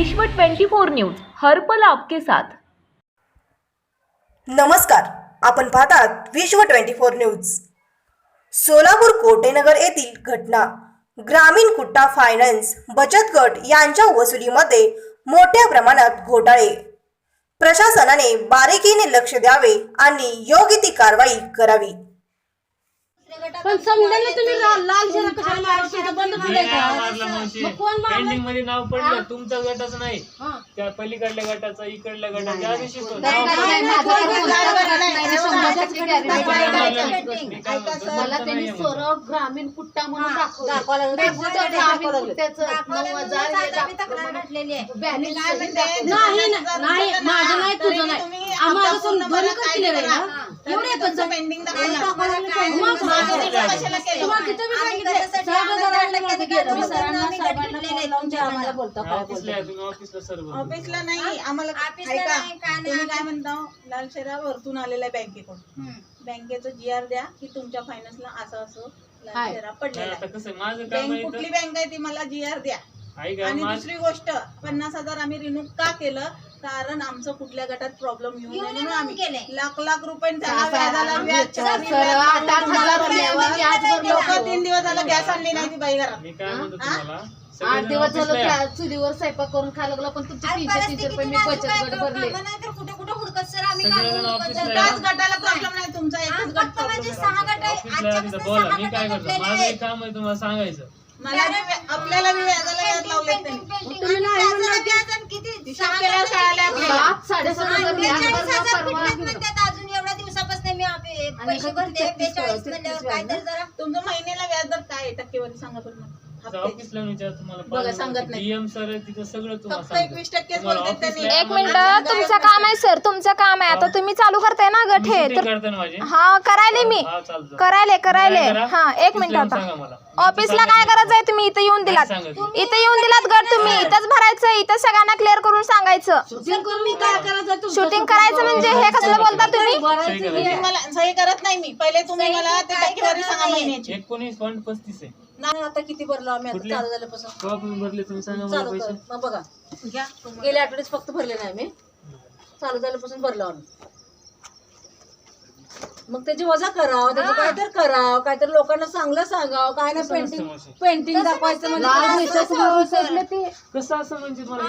विश्व 24 न्यूज हर्पल आपके साथ. नमस्कार आपण पाहतात Vishwa twenty four news. Solapur Kotenagar येथील घटना. ग्रामीण कुट्टा फायनान्स बचत गट यांच्या वसुलीमध्ये मोठ्या प्रमाणात घोटाळे. प्रशासनाने बारीकीने लक्ष द्यावे आणि योग्य ती कारवाई करावी. पण समजायला तुम्ही ला- लाल झेंडा कशाला? इथं बंद? मारला मावशी मग कोण मारलं? पेंडिंगमध्ये नाव पडलं तुमचं गटाचं नाही हा. त्या पलीकडल्या गटाचं इकडल्या गटाचं त्या दिवशी पण नाही, नाव नाही, पडलं. नाही, माझं तर बोलता येत नाही. मी काय म्हणतो, मी काय म्हणतो, मला तुमचं त्यांनी ग्रामीण कुट्टा म्हणून दाखवलं दाखवायला लागले. त्याचं ग्रामीण कुट्ट्याचं नऊ हजार हे दाखवलं. बॅलन्स सहित दाखवलं. नाही ना- नाही माझं नाही तुझं नाही आम्हाला करतील ना एवढे पेंडिंग मग तुम्हाला ऑफिसला नाही आम्हाला ऐका तुम्ही काय म्हणता? लाल शेरा वरतून आलेला आहे बँकेकडून. बँकेचं जी आर द्या की तुमच्या फायनान्सला असं असं लाल आहे. शेरा पडलेला आता आहे. कसं आहे, माझं काम आहे बँक कुठली बँक आहे ती मला जी आर द्या. ऐका आणि माझं दुसरी गोष्ट पन्नास हजार आम्ही रिन्यू का केलं? कारण आमचं कुठल्या गटात प्रॉब्लेम येऊ नये म्हणून आम्ही. लाख लाख रुपये. तीन दिवस झालं गॅस आणली नाही ती बाई घरात. मी काय म्हणतो तुम्हाला? आठ दिवस झालं चुलीवर स्वयंपाक करून खायला लागला पण तुमचे तीनशे तीनशे रुपये मी बचत गट भरले. कुठे कुठे हुडकत सर आम्ही गटाला प्रॉब्लेम नाही तुमचा एकच गट सहा गट आहे मी काम आहे तुम्हाला सांगायचं. मला आपल्याला बी व्याजाला व्याज लावले हिशोब. सात साडेसात हजार परवा अजून एवढ्या दिवसापासून मी आपे- आणि पैसे इकडे भरते तेहतीस बेचाळीस तेहतीस म्हणल्यावर व्याज काहीतरी जरा तुमचं महिन्याला व्याजदर काय आहे टक्केवारी सांगा हप्त्याची. ऑफिसला विचार तुम्हाला बघा, सांगत नाही. डीएम सर आहे तिथं सगळं तुम्हाला फक्त सांगतो. 21 टक्केच तुम्हाला बोलतात ऑफिसला त्यांनी. या, एक मिनिट तुमचं काम आहे सर तुमचं काम आहे. आता तुम्ही चालू करताय ना गट तुम्ही हे shooting तर करताय ना माझी? हा करायले मी. हा चालतं. करायले करायले. काय करा? हा एक मिनिट येऊन आता. मला. ऑफिसला काय करायचं आहे? तुम्ही इथं येऊन दिलात? इथं येऊन दिलात गट तुम्ही. इथंच भरायचं इथं सगळ्यांना क्लिअर करून सांगायचं. शूटिंग करून मी काय करायचं तुमचं? शूटिंग करायचं म्हणजे हे कसलं बोलता तुम्ही? भरायचं सही. करायची. तुम्ही मला सही करत नाही मी. पहिले तुम्ही मला ते टक्केवारी सांगा महिन्याची. एकोणीस पॉईंट पस्तीस आहे. नाही आता किती भरलो आम्ही? आता कुठले? चालू झाल्यापासून. भरले? तुम्ही सांगा मला चालू पैसे. मग बघा. गेल्या आठवड्यात फक्त भरले नाही आम्ही. चालू झाल्यापासून भरलो आम्ही. मग त्याची वजा करावं त्याचं काहीतरी करावं काहीतरी लोकांना चांगलं सांगावं काय ना पेंटिंग. पेंटिंग दाखवायचं म्हणजे काय ते कसं असं म्हणजे मला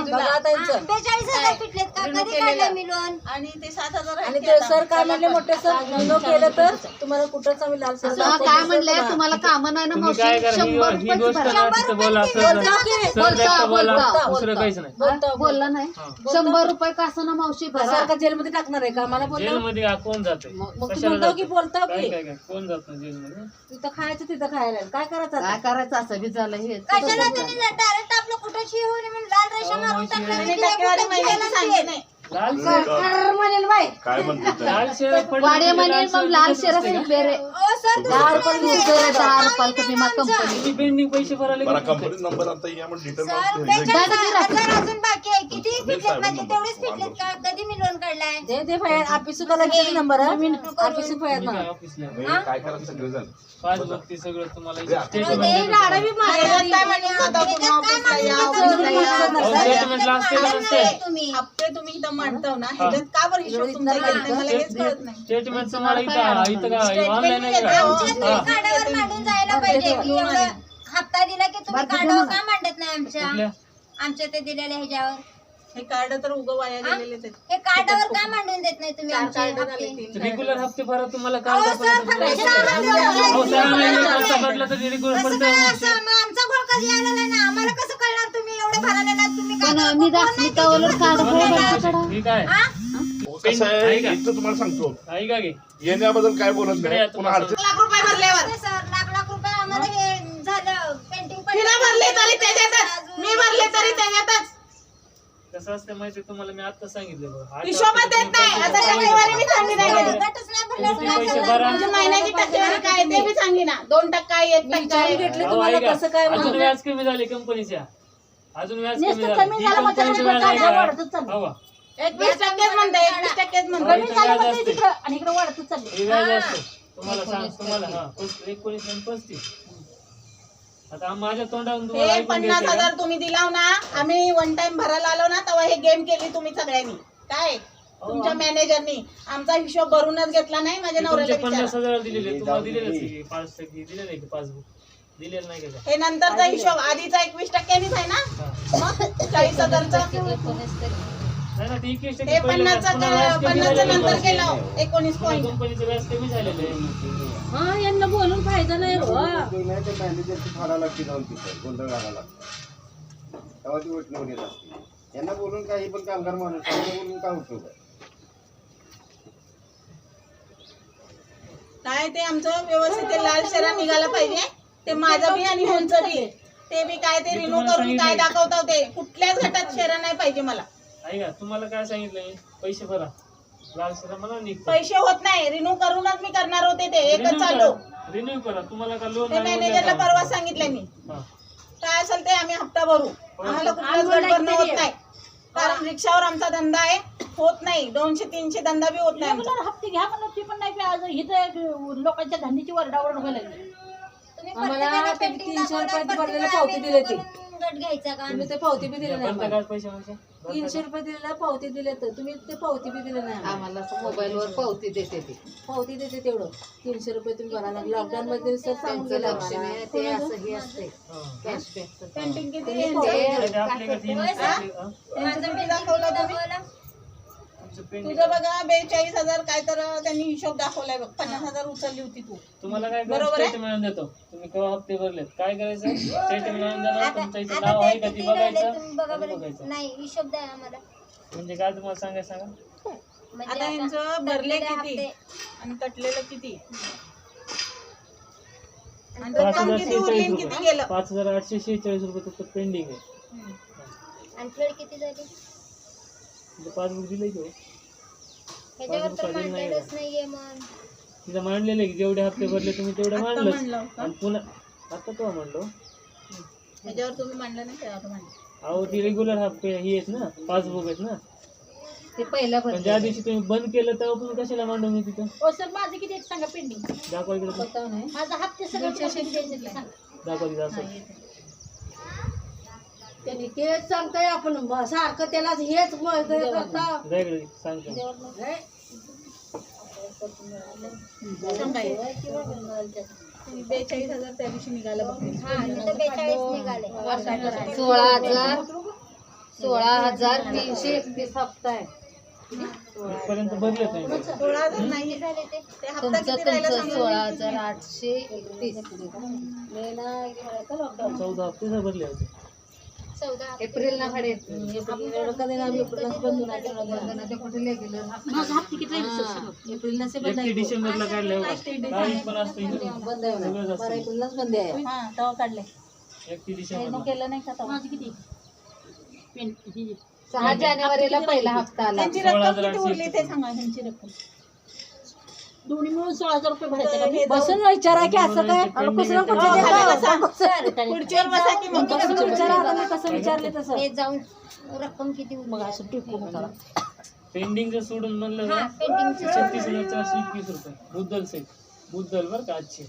दिला. त्यांचं बेचाळीस हजार फिटलेत का? रिन्यू कधी काढले केलेलं. मी लोन आणि ते सात हजार आहेत आणि ते ते आता. सर काय म्हणले? मोठे सर न केलं तर तुम्हाला कुठंच आम्ही लाल सर हा, काय म्हणले? तुम्हाला काम नाही ना तुम्ही काय मावशी करा ही शंभर ही रुपये गोष्ट ना तिथं बोला असं बोलता बोलता, बोलता, दुसरं काहीच नाही. बोलता बोलला नाही शंभर रुपये का असं ना मावशी भरा सारखा जेलमध्ये टाकणार आहे का? मला बोललो. जेलमध्ये आ- कोण जाते? मग तू बोलतो की? बोलतो की. कोण जात जेलमध्ये? तिथं खायचं तिथं खायला. काय करायचं काय? करायचं असं? बी झालं हे. कशाला त्यांनी डायरेक्ट आपलं कुठं शिव म्हणून लाल रेषा मारून आणि टक्केवारी महिन्याची लाल कर म्हणेल बाई काय म्हणतात लाल शेर पडलं वाडे म्हणजे म्हणे लाल मग शेर लाल विकत शेर असते का? असेल रे ओ सर दहा रुपये विकतोय, दहा रुपयाला तुम्ही मग कंपनी. तुम्ही पेंडिंग पैसे भरायला मला गेले होते. कंपनी नंबर आता या मग डिटेल सर बेचाळीस हजार अजून बाकी आहे. किती फिटलेत साहेब, माझे नंबर. तेवढेच फिटलेत का? कधी मी लोन काढलाय? दे दे fire office collector number office fire मी ना काय ऑफिसला आहे. काय करायचं सगळेजण पाच बघते सगळं. तुम्हाला द्या. स्टेटमेंट ते गाडा बी त्याच्यात काय म्हणून होता पूर्ण ऑफिसला या, स्टेटमेंट लागते का नसते तुम्ही हप्ते तुम्ही. इथं मांडताव ना? ह्याच्यात का बरं हिशोब तुमचा येत नाही मला हेच कळत नाही. स्टेटमेंट तुम्हाला इथं इथं का? ऑनलाईन आहे येते, का हो. आमच्या तुम्ही काढावर मांडून जायला पाहिजे. एवढं हप्ता दिला की तुम्ही का मांडत नाही आमच्या? आमच्या ते दिलेल्या ह्याच्यावर. हे कार्ड तर उगं वाया गेलेले आहेत. हे कार्डावर का मांडून देत नाही तुम्ही आमचे कार्ड झाले हप्ते तीन रेग्युलर हप्ते भरा तुम्हाला काय अहो, सर, फक्त सहा महिने अहो सहा महिने झाले. खर्च भरला तर रेग्युलर कसं पडतं काय असं? मग आमचा घोळ कधी आलेला नाही ना आम्हाला कसं कळणार तुम्ही? एवढे भराले ना तुम्ही काय पण तवलर काढ ठीक आहे. हा? कसं आहे? इथं तुम्हाला सांगतो. ऐका येण्याबद्दल काय बोलत नाही. अडचण लाख रुपये भरल्यावर. सर लाख लाख रुपये आम्हाला हे? झालं. पेंटिंग तिला भरले तरी त्याच्यातच मी भरले तरी त्याच्यातच कसं असतं माहिती तुम्हाला मी आता सांगितलं बघा. आठ हिशोबात देत नाही आता टक्केवारी मी सांगितली नाही गटच नाही भरल्यावर किती काय पैसे करणार? भरा म्हणजे महिन्याची टक्केवारी काय आहे ते बी सांगी ना दोन टक्का आहे एक टक्का आहे घेतले अहो, तुम्हाला ऐका. कसं काय अजून व्याज कमी झाले कंपनीच्या अजून व्याज कमी नुसतं झालं कमी ही झालं, मग कंपनीचं त्याच्यामुळे व्याज आहे काय का? वाढतच चाललं. हवा. एकवीस टक्केच म्हणते एकवीस टक्केच म्हणते. आणि इकडे वाढतच चालले हे व्याज असते तुम्हाला सांग तुम्हाला हा पस- एकोणीस आणि पस्तीस आता आम- माझ्या तोंडावरून तुम्हाला हे ऐकून पन्नास घ्यायचंय. का? हजार तुम्ही दिलाव ना आम्ही वन टाइम भरायला आलो ना तेव्हा हे गेम केली तुम्ही सगळ्यांनी. काय? तुमच्या मॅनेजरनी आमचा हिशोब भरूनच घेतला नाही माझ्या मी नवऱ्याला पन्नास विचारा. हजार दिलेले तुम्हाला दिलेलेच आहे. पाच टक्के दिलेलं आहे की पासबुक? दिलेलं नाही का ते? हे नंतरचा हिशोब आधीचा एकवीस टक्क्यांनीच आहे ना? हा. मग चाळीस हजारचा? नाही ना, ते एकवीस टक्के पहिलं व्याज, पन्नासचा पुन्हा व्याज कमी पन्नासचं झालेलं नंतर आहे. केलं. एकोणीस पुन्हा पॉईंट कंपनीचं व्याज कमी झालेलं आहे. हा यांना बोलून फायदा नाही हो मॅनेजरची फाडा लागते जाऊन तिथं गोंधळ घालायला लागतो तेव्हा ती येत असते यांना बोलून काही पण कामगार माणूस यांना बोलून काय उपयोग आहे काय ते आमचं व्यवस्थित ते लाल शरा निघाला पाहिजे. ते माझं बी आणि बी. ते बी काय ते मी रिन्यू तुम्हाला करून काय सांगितलंय. दाखवतात ते. कुठल्याच घटात शेरा नाही पाहिजे मला. ऐका तुम्हाला काय सांगितलंय? पैसे भरा. लाल शिरा मला निघतो. पैसे होत नाही. रिन्यू करूनच मी करणार होते ते. एकच चालू. रिन्यू करा. तुम्हाला का लोन ते मॅनेजरला परवा सांगितलंय मी. काय असेल ते आम्ही हप्ता भरू. आम्हाला कुठलाच होत नाही. कारण रिक्षावर आमचा धंदा आहे. होत नाही. दोनशे तीनशे धंदा बी होत नाही आमचा. हप्ते घ्या म्हणलं ती पण नाही आज इथं लोकांच्या धान्याची वरडावरड व्हायला लागली. तुम्ही आम्हाला प्रत्येकाला ते पेंटिंग 300 दाखवलं, रुपयाची भरलेलं पावती दिली ती. गट घ्यायचा का? तुम्ही ते पावती बी दिले नाही आम्हाला. तीनशे रुपये दिलेला पावती दिले तर. तुम्ही ते पावती बी दिले नाही आम्हाला. मोबाईलवर पावती देते ते. पावती देते तेवढं. तीनशे रुपये तुम्ही भरायला लॉकडाऊन मध्ये सर सांगून गेलं लक्ष आम्हाला. नाही ते असंही असते. कॅशबॅक पेंटिंग किती तुम्ही आहे? पावती- आपल्याकडे तीन- हा? हा? त्यांचं किती दाखवलं तुझं बघा बेचाळीस हजार काय तर त्यांनी हिशोब दाखवलाय बघ. पन्नास हजार उचलली होती तू. तुम्हाला काय बरोबर आहे? स्टेटमेंट आणून देतो. तुम्ही केव्हा हप्ते भरलेत? काय करायचं? स्टेटमेंट आणून देणार आता तुमच्या इथे आता नाव आहे ते का ती किती राहिले बघायचं तुम्ही बघा आणि बरं बघायचं. नाही हिशोब द्या आम्हाला. म्हणजे काय तुम्हाला सांगायचं सांगा? म्हणजे आता यांचं भरले किती. आणि कटलेलं किती? आणि पाच हजार किती उरली आणि शेहेचाळीस किती रुपये. गेलं? पाच हजार आठशे शेहेचाळीस रुपये पेंडिंग आहे. आणि फ्लड किती झाली? पासबुक दिलंय की हो. ह्याच्यावर तर मांडलेलंच नाहीये मग तिथं मांडलेलं की जेवढे हप्ते भरले तुम्ही तेवढे आता मांडलंच. म्हणलं का? आणि पुन्हा आता तो म्हणलो ह्याच्यावर तुम्ही मांडलं नाही त्यावर मांडलं. अहो ती रेग्युलर हप्ते ही आहेत ना. पासबुक आहेत ना. ते पहिला पण ज्या दिवशी तुम्ही बंद केलं तेव्हा तुम्ही कशाला मांडून मी तिथं हो सर माझं किती एक सांगा पेंडिंग दाखवा इकडे. तो. पत्ता नाही. माझा हप्ते सगळे पैसे द्यायचे ते सांगा. दाखवा तिथं असं. त्यांनी तेच सांगताय आपण. म- सारखं त्याला हेच म- हे करता. सांगतो. हे. बेचाळीस हजार त्या दिवशी निघालं हा सोळा हजार. सोळा हजार तीनशे एकतीस हप्ता आहे. इथपर्यंत भरले नाही. सोळा हजार नाही झाले ते. ते हप्ता तुमचं किती राहिला तुमचं सांगा सोळा हजार आठशे एकतीस. चौदा हप्ते जर भरले होते. एप्रिल बंद डिसेंबरला काढले हो आहे? एप्रिललाच बंद आहे. हा तेव्हा काढले केलं नाही का? माझी किती? सहा जानेवारीला पहिला हप्ता आला. त्यांची रक्कम किती उरली ते सांगा त्यांची रक्कम. दोन्ही मिळून सोळा हजार रुपये भरायचे. तर हे का? बसून विचारा की असं काय? pending कसं ते? बसा. खुर्चीवर बसा की मग कसं विचारा आता कसं विचारले तसं? हे जाऊन रक्कम किती उरली? मग असं टिपून करा पेंडिंग सोडून म्हणलं हा ना पेंटिंगची छत्तीस हजार चारशे एकवीस रुपये. मुद्दल सहित मुद्दल बरं का आजचे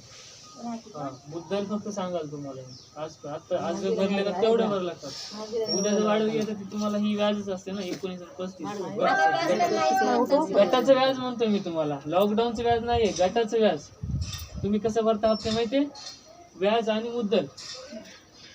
मुद्दल फक्त सांगाल तुम्हाला. आज आता आज जर भरले तर तेवढे भरावे लागतात. उद्या जर वाढवली तर ती तुम्हाला ही व्याजच असते ना एकोणीस पस्तीस. गट- गटाचं व्याज म्हणतोय मी तुम्हाला. लॉकडाऊनचं व्याज नाहीये गटाचं व्याज. तुम्ही कसं भरता हप्ते माहितीये? व्याज आणि मुद्दल.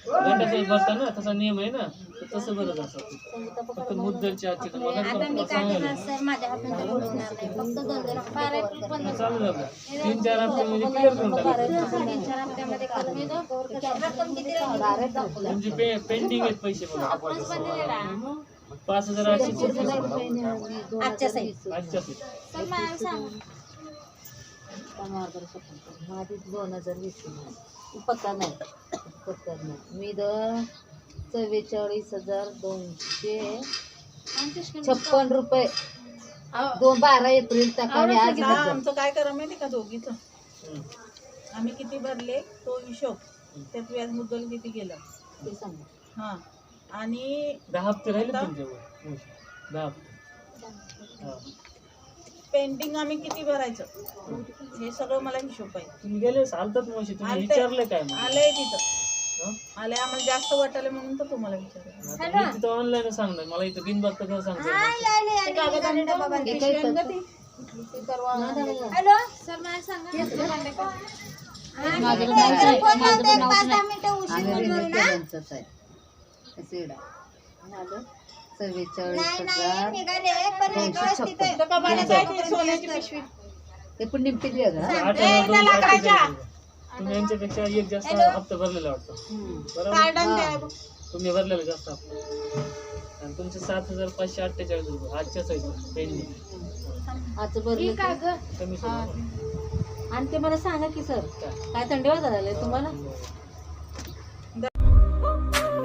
गटाचं भरता ना तसा नियम आहे ना तसं असतात फक्त मुद्दलचे आजचे तुम्हाला आता मी तुम्हाला काय सांगायला करणार सर माझ्या हातून तर बुडवणार नाही. फक्त दोन दोन हप्ते चालू झालं. तीन चार हप्त्यामध्ये क्लिअर करून टाकायचं तीन चार हप्त्यामध्ये करून रक्कम किती राहिली? म्हणजे पे पेंडिंग आहेत पैसे बघा. पाच हजार आठशे छत्तीस. आजच्या मला सांगा. माझी दोन हजार वीस पत्ता नाही पत्ता नाही मी दर चव्वेचाळीस हजार दोनशे छप्पन रुपये. दोन बारा एप्रिल टाका आणि आज हा, हजार. आमचं काय करा माहिती का दोघीच. आम्ही किती भरले? तो हिशोब. त्यात व्याज मुद्दल किती गेलं? ते सांगा. हा. आणि दहा हप्ते राहिले आता? तुमच्यावर. दहा हप्ते. हा. पेंटिंग आम्ही किती भरायचं? हे सगळं मला हिशोब पाहिजे तुम्ही गेले चालतात मावशी तुम्ही आलते. विचारलं काय मग? आलंय तिथं. हं? आले आम्हाला जास्त वाटले म्हणून तर तुम्हाला विचारलं. आता मी तिथं ऑनलाईन सांगणार मला इथं बिन बघता कसं सांगता? ते कागद आणि हे. ते? परवा हॅलो. सर मला सांगा माझं नाव माझं नाव नाही. आम्ही आहे. चव्वेचाळीस नाही नाही हजार दोनशे ती सोन्याची पिशवी. हे पण हा? आठ अठ्ठेचाळीस रुपये. तुम्ही यांच्यापेक्षा एक जास्त हप्ता भरलेला वाटतो. बरोबर. तुम्ही भरलेला जास्त हप्ता. आणि तुमचे सात हजार पाचशे अठ्ठेचाळीस रुपये. आजच्या साईज पेंडिंग आजचं भरलं ते. कमी आणि ते मला सांगा की सर काय? थंडी वाजत आले तुम्हाला?